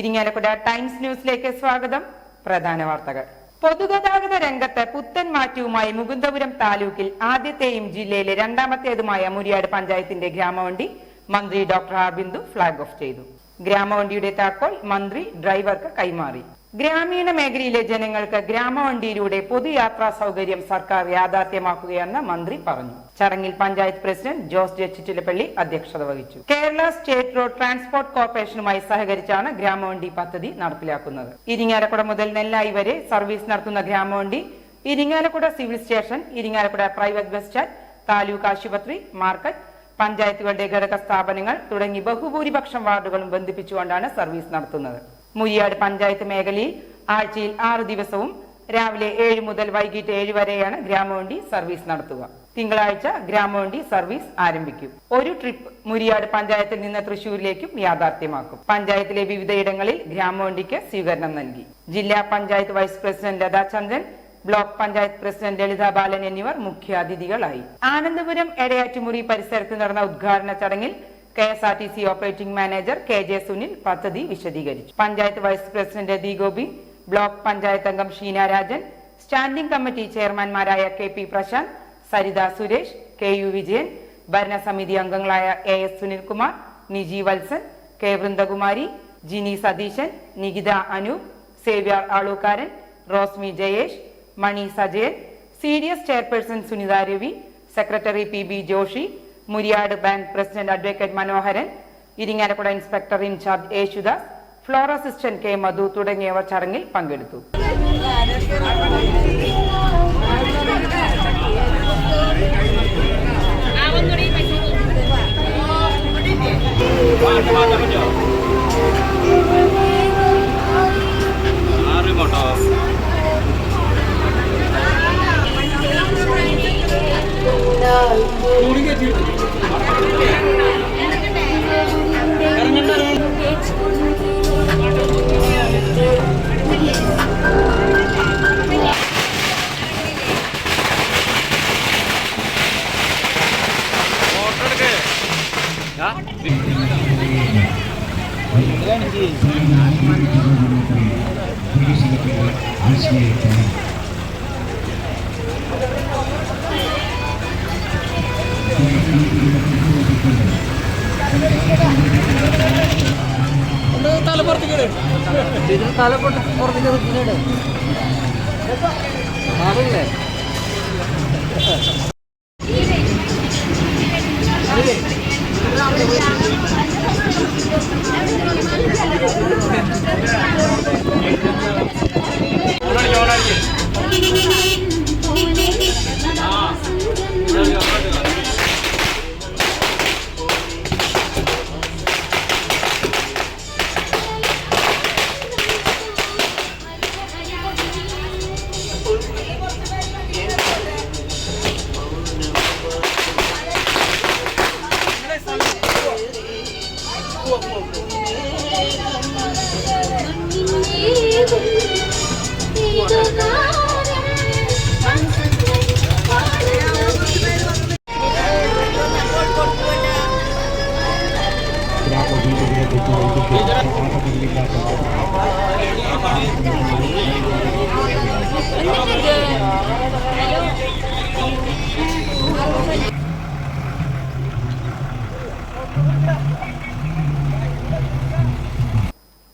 Irinjalakuda times ന്യൂസിലേക്ക് സ്വാഗതം. പ്രധാന വാർത്തകൾ. പൊതുഗതാഗത രംഗത്ത് പുത്തൻ മാറ്റവുമായി മുകുന്ദപുരം താലൂക്കിൽ ആദ്യത്തെയും ജില്ലയിലെ രണ്ടാമത്തേതുമായ മുരിയാട് പഞ്ചായത്തിന്റെ ഗ്രാമവണ്ടി മന്ത്രി doctor R Bindu flag off ചെയ്തു. ഗ്രാമവണ്ടിയുടെ താക്കോൽ മന്ത്രി ഡ്രൈവർക്ക് കൈമാറി. ഗ്രാമീണ മേഖലയിലെ ജനങ്ങൾക്ക് ഗ്രാമവണ്ടിയിലൂടെ പൊതുയാത്രാ സൗകര്യം സർക്കാർ യാഥാർത്ഥ്യമാക്കുകയെന്ന് മന്ത്രി പറഞ്ഞു. ചടങ്ങിൽ പഞ്ചായത്ത് പ്രസിഡന്റ് ജോസ് ജെ ചിറ്റിലപ്പള്ളി അധ്യക്ഷത വഹിച്ചു. കേരള സ്റ്റേറ്റ് റോഡ് ട്രാൻസ്പോർട്ട് കോർപ്പറേഷനുമായി സഹകരിച്ചാണ് ഗ്രാമവണ്ടി പദ്ധതി നടപ്പിലാക്കുന്നത്. ഇരിങ്ങാലക്കുട മുതൽ നെല്ലായി വരെ സർവീസ് നടത്തുന്ന ഗ്രാമവണ്ടി Irinjalakuda civil station Irinjalakuda private bus stand taluk ആശുപത്രി മാർക്കറ്റ് പഞ്ചായത്തുകളുടെ ഘടക സ്ഥാപനങ്ങൾ തുടങ്ങി ബഹുഭൂരിപക്ഷം വാർഡുകളും ബന്ധിപ്പിച്ചുകൊണ്ടാണ് സർവീസ് നടത്തുന്നത്. മുരിയാട് പഞ്ചായത്ത് മേഖലയിൽ ആഴ്ചയിൽ ആറു ദിവസവും രാവിലെ ഏഴ് മുതൽ വൈകിട്ട് ഏഴ് വരെയാണ് ഗ്രാമവണ്ടി സർവീസ് നടത്തുക. തിങ്കളാഴ്ച ഗ്രാമവണ്ടി സർവീസ് ആരംഭിക്കും. ഒരു ട്രിപ്പ് മുരിയാട് പഞ്ചായത്തിൽ നിന്ന് തൃശൂരിലേക്കും യാഥാർത്ഥ്യമാക്കും. പഞ്ചായത്തിലെ വിവിധയിടങ്ങളിൽ ഗ്രാമവണ്ടിക്ക് സ്വീകരണം നൽകി. ജില്ലാ panchayat vice president Latha Chandran block panchayat president Lalitha Balan എന്നിവർ മുഖ്യാതിഥികളായി. ആനന്ദപുരം എടയാറ്റുമുറി പരിസരത്ത് നടന്ന ഉദ്ഘാടന ചടങ്ങിൽ K S R T C operating manager K J Sunil പദ്ധതി വിശദീകരിച്ചു. പഞ്ചായത്ത് വൈസ് പ്രസിഡന്റ് ദി ഗോപി ബ്ലോക്ക് പഞ്ചായത്ത് അംഗം Sheena Rajan standing committee ചെയർമാൻമാരായ K P Prashanth Saritha Suresh K U Vijayan ഭരണസമിതി അംഗങ്ങളായ A S Sunilkumar Niji Valsan K Vrindakumari Jini Satheesan Nikitha Anoop Xavier Alukkaran Rosmi Jayesh Mani Sajayan C D S chairperson Sunitha Ravi secretary P B Joshi Muriyad bank president advocate Manoharan Irinjalakuda inspector in charge Yesudas floor assistant K Madhu തുടങ്ങിയവർ ചടങ്ങിൽ പങ്കെടുത്തു. തലപ്പൊട്ട് പുറത്തേക്ക് നിൽക്കുന്നുണ്ട് മാറില്ലേ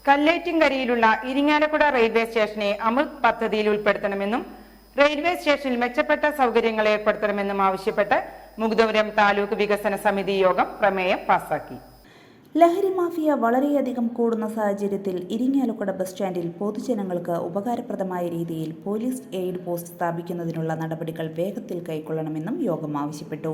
കല്ലേറ്റിൻകരയിലുള്ള Irinjalakuda railway സ്റ്റേഷനെ അമൃത് പദ്ധതിയിൽ ഉൾപ്പെടുത്തണമെന്നും railway സ്റ്റേഷനിൽ മെച്ചപ്പെട്ട സൗകര്യങ്ങൾ ഏർപ്പെടുത്തണമെന്നും ആവശ്യപ്പെട്ട് മുഗ്ധപുരം താലൂക്ക് വികസന സമിതി യോഗം പ്രമേയം പാസാക്കി. ലഹരി മാഫിയ വളരെയധികം കൂടുന്ന സാഹചര്യത്തിൽ ഇരിങ്ങാലക്കുട ബസ് സ്റ്റാൻഡിൽ പൊതുജനങ്ങൾക്ക് ഉപകാരപ്രദമായ രീതിയിൽ പോലീസ് എയ്ഡ് പോസ്റ്റ് സ്ഥാപിക്കുന്നതിനുള്ള നടപടികൾ വേഗത്തിൽ കൈക്കൊള്ളണമെന്നും യോഗം ആവശ്യപ്പെട്ടു.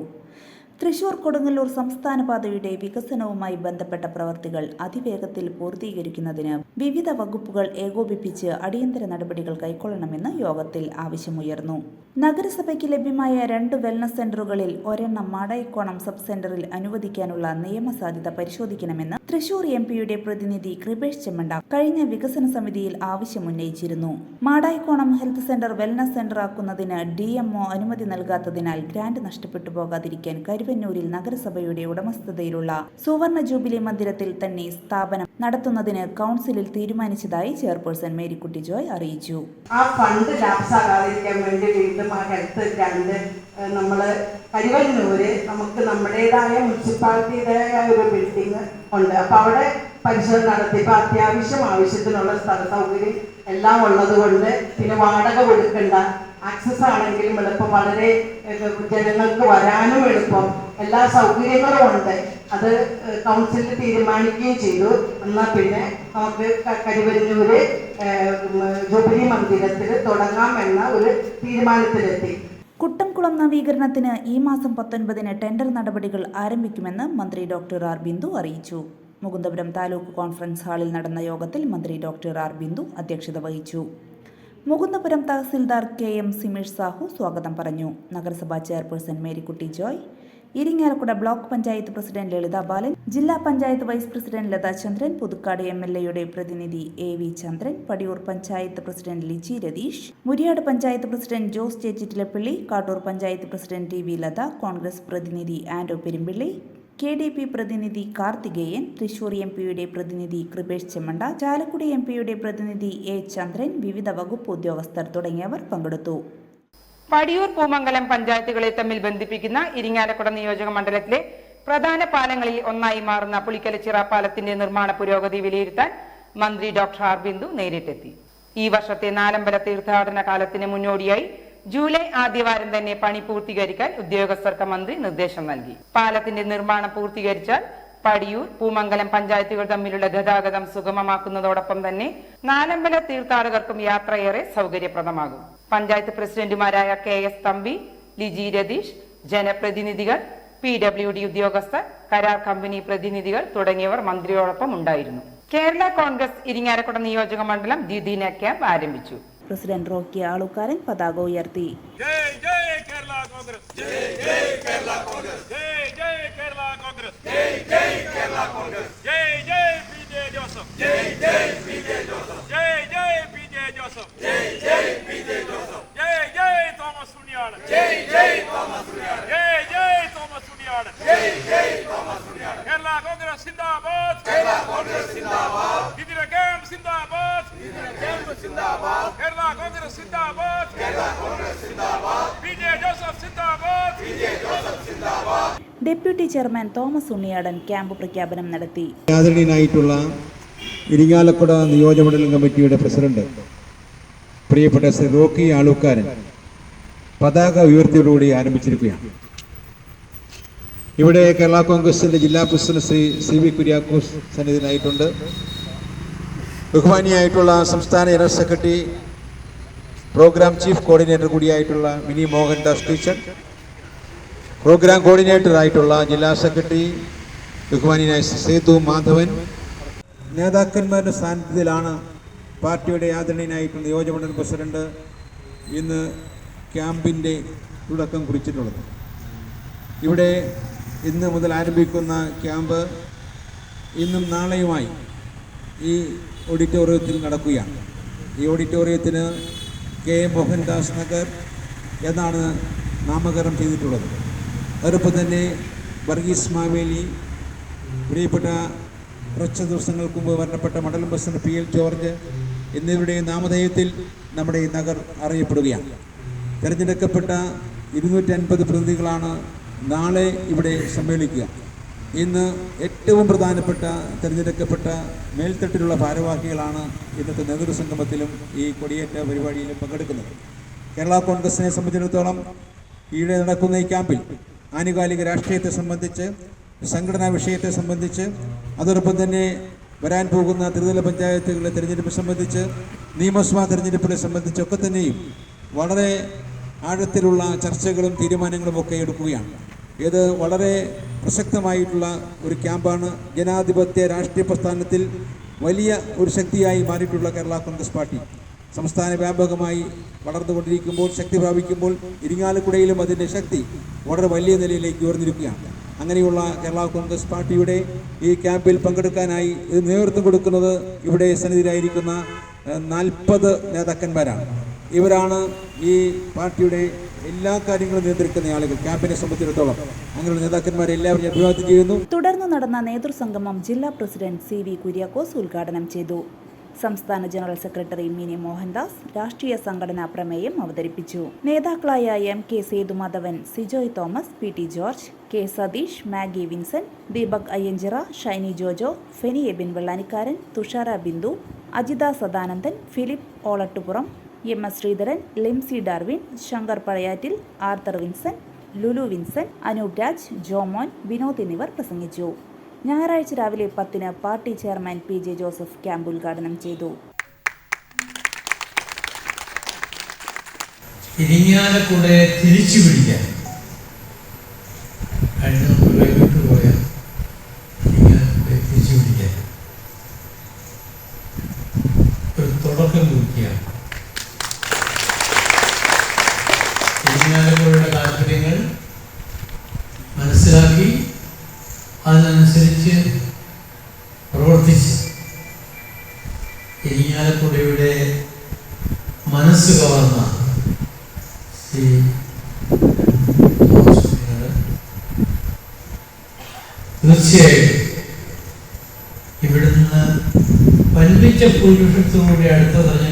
തൃശൂർ കൊടുങ്ങല്ലൂർ സംസ്ഥാന പാതയുടെ വികസനവുമായി ബന്ധപ്പെട്ട പ്രവൃത്തികൾ അതിവേഗത്തിൽ പൂർത്തീകരിക്കുന്നതിന് വിവിധ വകുപ്പുകൾ ഏകോപിപ്പിച്ച് അടിയന്തര നടപടികൾ കൈക്കൊള്ളണമെന്ന് യോഗത്തിൽ ആവശ്യമുയർന്നു. നഗരസഭയ്ക്ക് ലഭ്യമായ രണ്ട് വെൽനസ് സെന്ററുകളിൽ ഒരെണ്ണം മാടായിക്കോണം സബ് സെന്ററിൽ അനുവദിക്കാനുള്ള നിയമസാധ്യത പരിശോധിക്കണമെന്ന് തൃശൂർ എം പിയുടെ പ്രതിനിധി കൃപേഷ് ചെമ്മണ്ട കഴിഞ്ഞ വികസന സമിതിയിൽ ആവശ്യമുന്നയിച്ചിരുന്നു. Madayikonam health centre wellness centre ആക്കുന്നതിന് D MO അനുമതി നൽകാത്തതിനാൽ ഗ്രാന്റ് നഷ്ടപ്പെട്ടു പോകാതിരിക്കാൻ കരുവന്നൂരിൽ നഗരസഭയുടെ ഉടമസ്ഥതയിലുള്ള സുവർണ ജൂബിലി മന്ദിരത്തിൽ തന്നെ സ്ഥാപനം നടത്തുന്നതിന് കൗൺസിലിൽ തീരുമാനിച്ചതായി ചെയർപേഴ്സൺ മേരിക്കുട്ടി ജോയ് അറിയിച്ചു ആ ഫണ്ട് ലാപ്സ് വേണ്ടി വീണ്ടും ആ ഗ്രാൻഡ് നമ്മൾ കരിവല്ലൂര് നമുക്ക് നമ്മുടേതായ മുനിസിപ്പാലിറ്റിയുടേതായ ഒരു ബിൽഡിംഗ് ഉണ്ട് അപ്പോൾ അവിടെ പരിശോധന നടത്തി ഇപ്പൊ അത്യാവശ്യം ആവശ്യത്തിനുള്ള സ്ഥല സൗകര്യം എല്ലാം ഉള്ളത് കൊണ്ട് പിന്നെ വാടക കൊടുക്കണ്ട ആക്സസ് ആണെങ്കിലും എളുപ്പം. വളരെ ജനങ്ങൾക്ക് വരാനും എളുപ്പം. എല്ലാ സൗകര്യങ്ങളും ഉണ്ട്. അത് കൗൺസിലിൽ തീരുമാനിക്കുകയും ചെയ്തു. എന്നാൽ പിന്നെ നമുക്ക് കരിവന്നൂര് ജൂബിലി മന്ദിരത്തിൽ തുടങ്ങാം എന്ന ഒരു തീരുമാനത്തിലെത്തി. കുട്ടംകുളം നവീകരണത്തിന് ഈ മാസം പത്തൊൻപതിന് ടെൻഡർ നടപടികൾ ആരംഭിക്കുമെന്ന് മന്ത്രി ഡോക്ടർ ആർ. ബിന്ദു അറിയിച്ചു. മുകുന്ദപുരം താലൂക്ക് കോൺഫറൻസ് ഹാളിൽ നടന്ന യോഗത്തിൽ മന്ത്രി ഡോക്ടർ ആർ. ബിന്ദു അധ്യക്ഷത വഹിച്ചു. മുകുന്ദപുരം തഹസിൽദാർ കെ എം സിമേഷ് സാഹു സ്വാഗതം പറഞ്ഞു. നഗരസഭാ chairperson Marykutty Joy Irinjalakuda block panchayat president Lalitha Balan ജില്ലാ panchayat vice president Latha Chandran Puthukkad M L എയുടെ പ്രതിനിധി A V Chandran Padiyoor panchayat president Liji Ratheesh Muriyad panchayat president Jose Chechittilappilly Kattoor panchayat president T V Latha Congress പ്രതിനിധി Anto Perumpilly K D P പ്രതിനിധി Karthikeyan Thrissur M പിയുടെ പ്രതിനിധി Kripesh Chemmanda Chalakudy M പിയുടെ പ്രതിനിധി A ചന്ദ്രൻ വിവിധ വകുപ്പ് ഉദ്യോഗസ്ഥർ തുടങ്ങിയവർ പങ്കെടുത്തു. പടിയൂർ പൂമംഗലം പഞ്ചായത്തുകളെ തമ്മിൽ ബന്ധിപ്പിക്കുന്ന ഇരിങ്ങാലക്കുട നിയോജക മണ്ഡലത്തിലെ പ്രധാന പാലങ്ങളിൽ ഒന്നായി മാറുന്ന പുളിക്കലച്ചിറ പാലത്തിന്റെ നിർമ്മാണ പുരോഗതി വിലയിരുത്താൻ മന്ത്രി ഡോക്ടർ ആർ ബിന്ദു നേരിട്ടെത്തി. ഈ വർഷത്തെ നാലമ്പല തീർത്ഥാടന കാലത്തിന് മുന്നോടിയായി ജൂലൈ ആദ്യവാരം തന്നെ പണി പൂർത്തീകരിക്കാൻ ഉദ്യോഗസ്ഥർക്ക് മന്ത്രി നിർദ്ദേശം നൽകി. പാലത്തിന്റെ നിർമ്മാണം പൂർത്തീകരിച്ചാൽ പടിയൂർ പൂമംഗലം പഞ്ചായത്തുകൾ തമ്മിലുള്ള ഗതാഗതം സുഗമമാക്കുന്നതോടൊപ്പം തന്നെ നാലമ്പല തീർത്ഥാടകർക്കും യാത്രയേറെ സൗകര്യപ്രദമാകും. പഞ്ചായത്ത് പ്രസിഡന്റുമാരായ കെ എസ് തമ്പി ലിജി രതീഷ് ജനപ്രതിനിധികൾ പി ഡബ്ല്യു ഡി ഉദ്യോഗസ്ഥർ കരാർ കമ്പനി പ്രതിനിധികൾ തുടങ്ങിയവർ മന്ത്രിയോടൊപ്പം ഉണ്ടായിരുന്നു. കേരള കോൺഗ്രസ് ഇരിങ്ങാലക്കുട നിയോജക മണ്ഡലം ദ്വിദിന ക്യാമ്പ് ആരംഭിച്ചു. പ്രസിഡന്റ് റോക്കി ആളുക്കാരൻ പതാക ഉയർത്തി ജയ് ജയ് കേരള കോൺഗ്രസ് ജയ് കേരള കോൺഗ്രസ് സിന്ദാബാദ് ഇതിര ക്യാമ്പ് സിന്ദാബാദ് ഇതിര ക്യാമ്പ് സിന്ദാബാദ് സിന്ദാബാദ് കേരള കോൺഗ്രസ് സിന്ദാബാദ് പി ജെ ജോസഫ് സിന്ദാബാദ് ജോസഫ് സിന്ദാബാദ് deputy chairman Thomas Unniyadan camp പ്രഖ്യാപനം നടത്തി. ആദരണീയനായിട്ടുള്ള ഇരിങ്ങാലക്കുട നിയോജകമണ്ഡലം കമ്മിറ്റിയുടെ പ്രസിഡന്റ് പ്രിയപ്പെട്ട ശ്രീ റോക്കി ആളൂക്കാരൻ പതാക ഉയർത്തിയോടുകൂടി ആരംഭിച്ചിരിക്കുകയാണ്. ഇവിടെ കേരള കോൺഗ്രസിന്റെ ജില്ലാ president Shri C V Kuriakose സന്നിധിനായിട്ടുണ്ട് ബഹുമാനിയായിട്ടുള്ള സംസ്ഥാന general secretary programme chief coordinator കൂടിയായിട്ടുള്ള Mini Mohandas teacher programme coordinator ആയിട്ടുള്ള ജില്ലാ സെക്രട്ടറി ബഹുമാനിയായ സേതു മാധവൻ. നേതാക്കന്മാരുടെ സാന്നിധ്യത്തിലാണ് പാർട്ടിയുടെ ആദരണീയനായിട്ടുള്ള നിയോജകമണ്ഡലം പ്രസിഡന്റ് ഇന്ന് ക്യാമ്പിന്റെ തുടക്കം കുറിച്ചിട്ടുള്ളത്. ഇവിടെ ഇന്ന് മുതൽ ആരംഭിക്കുന്ന ക്യാമ്പ് ഇന്നും നാളെയുമായി ഈ ഓഡിറ്റോറിയത്തിൽ നടക്കുകയാണ്. ഈ ഓഡിറ്റോറിയത്തിന് കെ മോഹൻദാസ് നഗർ എന്നാണ് നാമകരണം ചെയ്തിട്ടുള്ളത്. അതോടൊപ്പം തന്നെ വർഗീസ് മാവേലി പ്രിയപ്പെട്ട കുറച്ച് ദിവസങ്ങൾക്ക് മുമ്പ് മരണപ്പെട്ട മണ്ഡലം പ്രസിഡന്റ് പി എൽ ജോർജ് എന്നിവരുടെ നാമധേയത്തിൽ നമ്മുടെ ഈ നഗർ അറിയപ്പെടുകയാണ്. തിരഞ്ഞെടുക്കപ്പെട്ട ഇരുന്നൂറ്റി അൻപത് പ്രതിനിധികളാണ് നാളെ ഇവിടെ സമ്മേളിക്കുക. ഇന്ന് ഏറ്റവും പ്രധാനപ്പെട്ട തിരഞ്ഞെടുക്കപ്പെട്ട മേൽത്തട്ടിലുള്ള ഭാരവാഹികളാണ് ഇന്നത്തെ നേതൃസംഗമത്തിലും ഈ കൊടിയേറ്റ പരിപാടിയിലും പങ്കെടുക്കുന്നത്. കേരള കോൺഗ്രസിനെ സംബന്ധിച്ചിടത്തോളം ഈയിടെ നടക്കുന്ന ഈ ക്യാമ്പിൽ ആനുകാലിക രാഷ്ട്രീയത്തെ സംബന്ധിച്ച് സംഘടനാ വിഷയത്തെ സംബന്ധിച്ച് അതോടൊപ്പം തന്നെ വരാൻ പോകുന്ന ത്രിതല പഞ്ചായത്തുകളുടെ തിരഞ്ഞെടുപ്പ് സംബന്ധിച്ച് നിയമസഭാ തിരഞ്ഞെടുപ്പിനെ സംബന്ധിച്ചൊക്കെ തന്നെയും വളരെ ആഴത്തിലുള്ള ചർച്ചകളും തീരുമാനങ്ങളും ഒക്കെ എടുക്കുകയാണ്. ഇത് വളരെ പ്രസക്തമായിട്ടുള്ള ഒരു ക്യാമ്പാണ്. ജനാധിപത്യ രാഷ്ട്രീയ പ്രസ്ഥാനത്തിൽ വലിയ ഒരു ശക്തിയായി മാറിയിട്ടുള്ള കേരള കോൺഗ്രസ് പാർട്ടി. സംസ്ഥാന വ്യാപകമായി വളർന്നുകൊണ്ടിരിക്കുമ്പോൾ ശക്തി പ്രാപിക്കുമ്പോൾ ഇരിങ്ങാലക്കുടയിലും അതിന്റെ ശക്തി വളരെ വലിയ നിലയിലേക്ക് ഉയർന്നിരിക്കുകയാണ്. അങ്ങനെയുള്ള കേരള കോൺഗ്രസ് പാർട്ടിയുടെ ഈ ക്യാമ്പിൽ പങ്കെടുക്കാനായി ഇത് നേതൃത്വം കൊടുക്കുന്നത് ഇവിടെ സന്നിധിയിലായിരിക്കുന്ന നാൽപ്പത് നേതാക്കന്മാരാണ്. ഇവരാണ് ഈ പാർട്ടിയുടെ എല്ലാ കാര്യങ്ങളും നിയന്ത്രിക്കുന്ന ആളുകൾ ക്യാമ്പിനെ സംബന്ധിച്ചിടത്തോളം. അങ്ങനെയുള്ള നേതാക്കന്മാരെ എല്ലാവരും അഭിവാദ്യം ചെയ്യുന്നു. തുടർന്ന് നടന്ന നേതൃസംഗമം ജില്ലാ പ്രസിഡന്റ് സി വി കുര്യാക്കോസ് ഉദ്ഘാടനം ചെയ്തു. സംസ്ഥാന ജനറൽ സെക്രട്ടറി മിനി മോഹൻദാസ് രാഷ്ട്രീയ സംഘടനാ പ്രമേയം അവതരിപ്പിച്ചു. നേതാക്കളായ M K Sethumadhavan Sijoy Thomas P T George K Satheesh Maggie Vincent Deepak Ayyanchira Shiny Jojo Feni Abin Vellanikkaran Thushara Bindu Ajitha Sadanandan Philip Olattupuram M S Sreedharan Limsy Darwin Shankar Pazhayattil Arthur Vinson Lulu Vinson Anoop Raj Jomon Vinod എന്നിവർ പ്രസംഗിച്ചു. ഞായറാഴ്ച രാവിലെ പത്തിന് party chairman P J Joseph camp ഉദ്ഘാടനം ചെയ്തു. തിരിച്ചു പിടിക്കാൻ കഴിഞ്ഞ നമ്മൾ കൈവിട്ടു പോയ ഇരിങ്ങാലക്കുടെ തിരിച്ചു പിടിക്കാൻ ഒരു തുടക്കം കുറിക്കുകയാണ് ഇരിങ്ങാലക്കുടയുടെ താല്പര്യങ്ങൾ മനസ്സിലാക്കി അതിനനുസരിച്ച് പ്രവർത്തിച്ച് ഇരിങ്ങാലക്കുടയുടെ മനസ്സ് കവർന്ന ശ്രീ തീർച്ചയായും ഇവിടുന്ന് വൻപിച്ച ഭൂരിപക്ഷത്തോടെ അടുത്ത തെരഞ്ഞെടുപ്പ്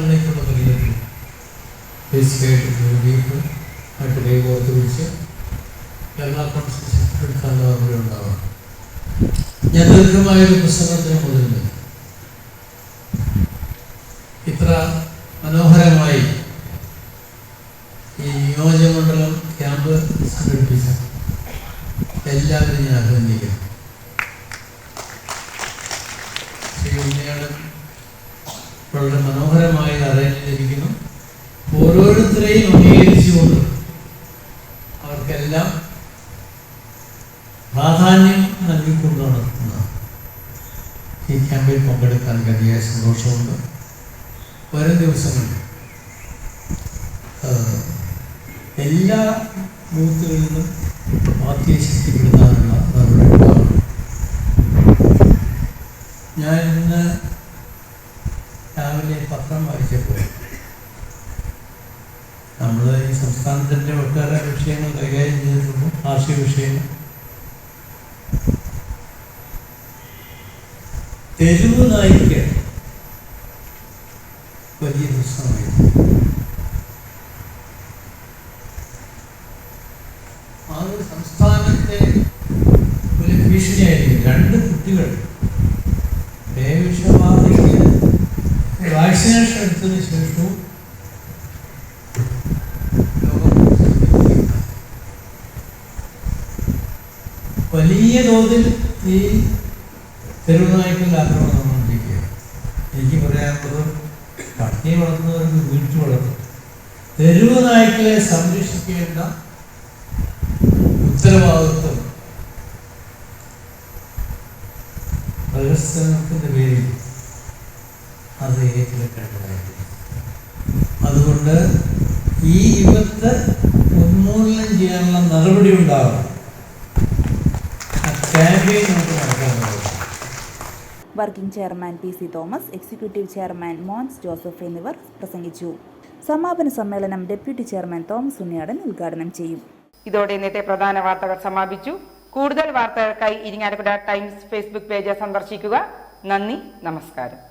ബേസിക്കായിട്ട് ജോലിക്ക് ആയിട്ട് കൈകോർത്ത് പിടിച്ച് എല്ലാ കോൺഗ്രസ് ശക്തിപ്പെടുത്താനുള്ള അവിടെ ഉണ്ടാവാം ഞാൻ ദീർഘമായൊരു പുസ്തകത്തിന് മുതലുണ്ട് ഇത്ര മനോഹരമായി ഈ നിയോജകമണ്ഡലം ക്യാമ്പ് സംഘടിപ്പിച്ച എല്ലാവരും ഞാൻ അഭിനന്ദിക്കുന്നു. ശ്രീ ഉണ്ണിയാണ് വളരെ മനോഹരമായി അറേഞ്ച് ചെയ്തിരിക്കുന്നു. ഓരോരുത്തരെയും അംഗീകരിച്ചുകൊണ്ട് അവർക്കെല്ലാം പ്രാധാന്യം നൽകിക്കൊണ്ട് നടത്തുന്ന ഈ ക്യാമ്പിൽ പങ്കെടുക്കാൻ വലിയ സന്തോഷമുണ്ട്. വരും ദിവസങ്ങളിൽ എല്ലാ ബൂത്തുകളിൽ നിന്നും പാർട്ടിയെ ശക്തിപ്പെടുത്താനുള്ള നടപടികളാണ് ഞാൻ ഇന്ന് രാവിലെ പത്രം വായിച്ചപ്പോൾ നമ്മൾ ഈ സംസ്ഥാനത്തിന്റെ ഒട്ടേറെ വിഷയങ്ങൾ കൈകാര്യം ചെയ്തിട്ടുണ്ട് കാർഷിക വിഷയങ്ങൾ. തെരുവ് നായിക്ക് വലിയ പ്രശ്നമായി അത് സംസ്ഥാനത്തെ ഒരു ഭീഷണിയായിരിക്കും. രണ്ട് കുട്ടികൾ. പേവിഷബാധയ്ക്ക് വാക്സിനേഷൻ എടുത്തതിന് ശേഷവും വലിയ തോതിൽ ഈ തെരുവുനായ്ക്കുള്ള ആക്രമണം നടന്നുകൊണ്ടിരിക്കുക എനിക്ക് പറയാനുള്ളത് പട്ടിയെ വളർത്തുന്നവർക്ക് വീഴ്ച വളർത്തും. തെരുവ് നായ്ക്കളെ സംരക്ഷിക്കേണ്ട ഉത്തരവാദിത്വം പ്രഹസനത്തിന്റെ പേരിൽ അത് ഏറ്റെടുക്കേണ്ടതായിരുന്നു അതുകൊണ്ട് ഈ വിപത്ത് ഉന്മൂലനം ചെയ്യാനുള്ള നടപടി ഉണ്ടാകും working chairman P C Thomas executive chairman Mons Joseph എന്നിവർ പ്രസംഗിച്ചു. സമാപന സമ്മേളനം ഡെപ്യൂട്ടി ചെയർമാൻ തോമസ് ഉണ്ണിയാടൻ ഉദ്ഘാടനം ചെയ്യും. ഇതോടെ ഇന്നത്തെ പ്രധാന വാർത്തകൾ സമാപിച്ചു. കൂടുതൽ വാർത്തകൾക്കായി ഇരിങ്ങാലക്കുട ടൈംസ് ഫേസ്ബുക്ക് പേജ് സന്ദർശിക്കുക. നന്ദി നമസ്കാരം.